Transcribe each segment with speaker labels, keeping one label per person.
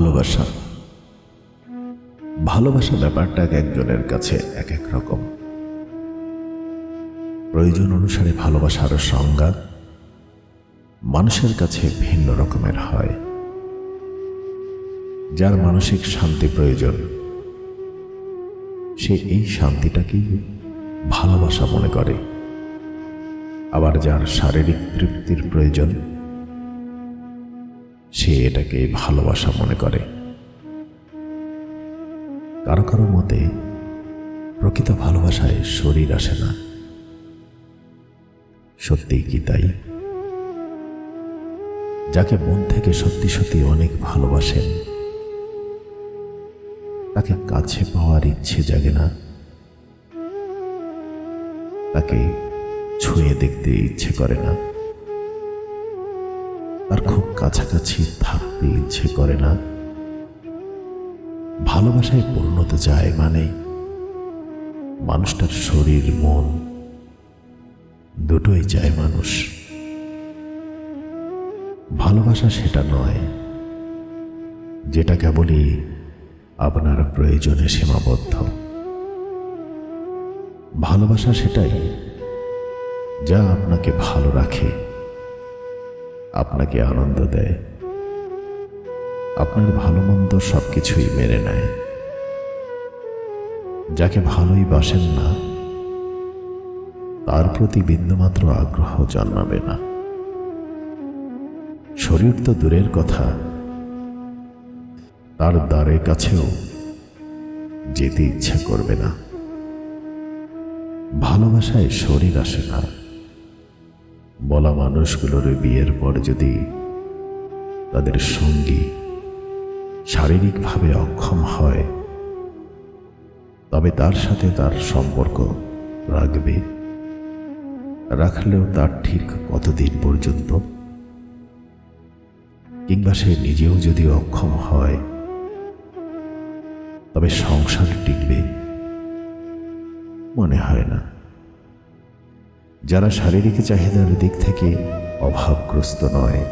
Speaker 1: ভালোবাসা। ভালোবাসা ব্যাপারটা এক একজনের কাছে এক এক রকম। প্রয়োজন অনুসারে ভালোবাসার সংজ্ঞা মানুষের কাছে ভিন্ন রকমের হয়। যার মানসিক শান্তি প্রয়োজন, সে এই শান্তিটাকেই ভালোবাসা মনে করে। আবার যার শারীরিক তৃপ্তির প্রয়োজন সে এটাকে ভালোবাসা মনে করে। কারও কারও মতে, প্রকৃত ভালোবাসায় শরীর আসে না। সত্যিই কি তাই? যাকে মন থেকে সত্যি সত্যি অনেক ভালোবাসেন, তাকে কাছে পাওয়ার ইচ্ছে জাগে না। তাকে ছুঁয়ে দেখতে ইচ্ছে করে না। তার খুব কাছাকাছি থাকতে ইচ্ছে করে না। ভালোবাসায় পূর্ণতা যায় মানে মানুষটার শরীর, মন দুটোই চায় মানুষ। ভালোবাসা সেটা নয়, যেটা কেবলই আপনার প্রয়োজনে সীমাবদ্ধ। ভালোবাসা সেটাই যা আপনাকে ভালো রাখে। আপনাকে আনন্দ দেয়। আপনার ভালো মন্দ সব কিছুই মেনে নেয়। যাকে ভালোই বাসেন না, তার প্রতি বিন্দুমাত্র আগ্রহ জন্মাবে না। শরীর তো দূরের কথা। তার দ্বারের কাছেও যেতে ইচ্ছা করবে না। ভালোবাসায় শরীর আসে না। বলা মানুষগুলোর বিয়ের পর যদি তাদের সঙ্গী শারীরিকভাবে অক্ষম হয়, তবে তার সাথে তার সম্পর্ক রাখবে। রাখলেও তার ঠিক কতদিন পর্যন্ত? কিংবা সে নিজেও যদি অক্ষম হয়, তবে সংসার টিকবে, মনে হয় না। যারা শারীরিক চাহিদার দিক থেকে অভাবগ্রস্ত নয়,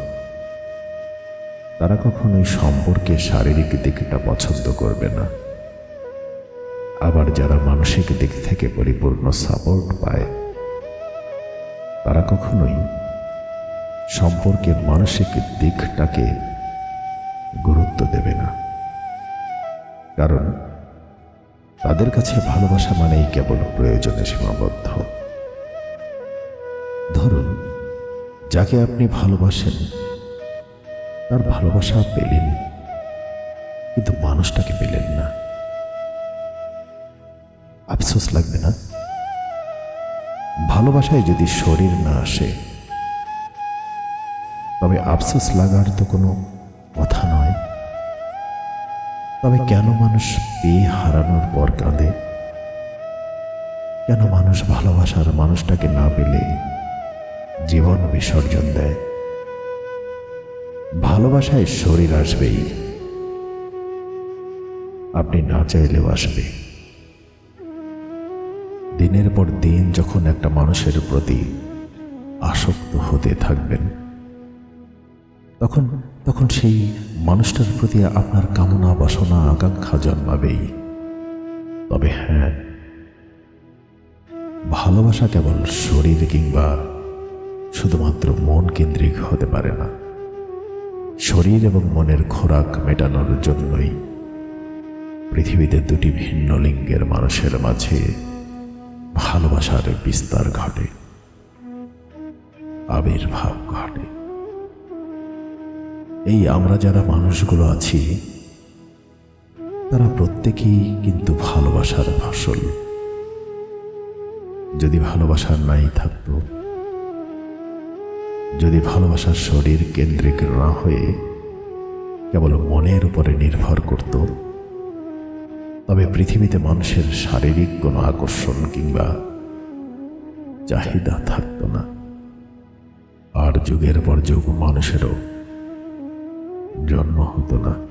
Speaker 1: তারা কখনোই সম্পর্কে শারীরিক দিকটা পছন্দ করবে না। আবার যারা মানসিক দিক থেকে পরিপূর্ণ সাপোর্ট পায়, তারা কখনোই সম্পর্কের মানসিক দিকটাকে গুরুত্ব দেবে না। কারণ তাদের কাছে ভালোবাসা মানেই কেবল প্রয়োজনে সীমাবদ্ধ। যাকে আপনি ভালোবাসেন, তার ভালোবাসা পেলেন কিন্তু মানুষটাকে পেলেন না। আফসোস লাগবে না? ভালোবাসায় যদি শরীর না আসে, তবে আফসোস লাগার তো কোনো কথা নয়। তবে কেন মানুষ পেয়ে হারানোর পর কাঁদে? কেন মানুষ ভালোবাসার মানুষটাকে না পেলে জীবন বিসর্জন দেয়। ভালোবাসায় শরীর আসবেই। আপনি না চাইলেও আসবে। দিনের পর দিন যখন একটা মানুষের প্রতি আসক্ত হতে থাকবেন, তখন তখন সেই মানুষটার প্রতি আপনার কামনা, বাসনা, আকাঙ্ক্ষা জন্মাবেই। তবে হ্যাঁ ভালোবাসা কেবল শরীর কিংবা শুধুমাত্র মন কেন্দ্রিক হতে পারে না। শরীর এবং মনের খোরাক মেটানোর জন্যই পৃথিবীতে দুটি ভিন্ন লিঙ্গের মানুষের মাঝে ভালোবাসার বিস্তার ঘটে, আবির্ভাব ঘটে। এই আমরা যারা মানুষগুলো আছি, তারা প্রত্যেকেই কিন্তু ভালোবাসার ফসল। যদি ভালোবাসার নাই থাকতো যদি ভালোবাসার শরীর কেন্দ্রিক না হয়ে কেবল মনের উপরে নির্ভর করত, তবে পৃথিবীতে মানুষের শারীরিক কোনো আকর্ষণ কিংবা চাহিদা থাকত না। আর যুগের পর যুগ মানুষেরও জন্ম হতো না।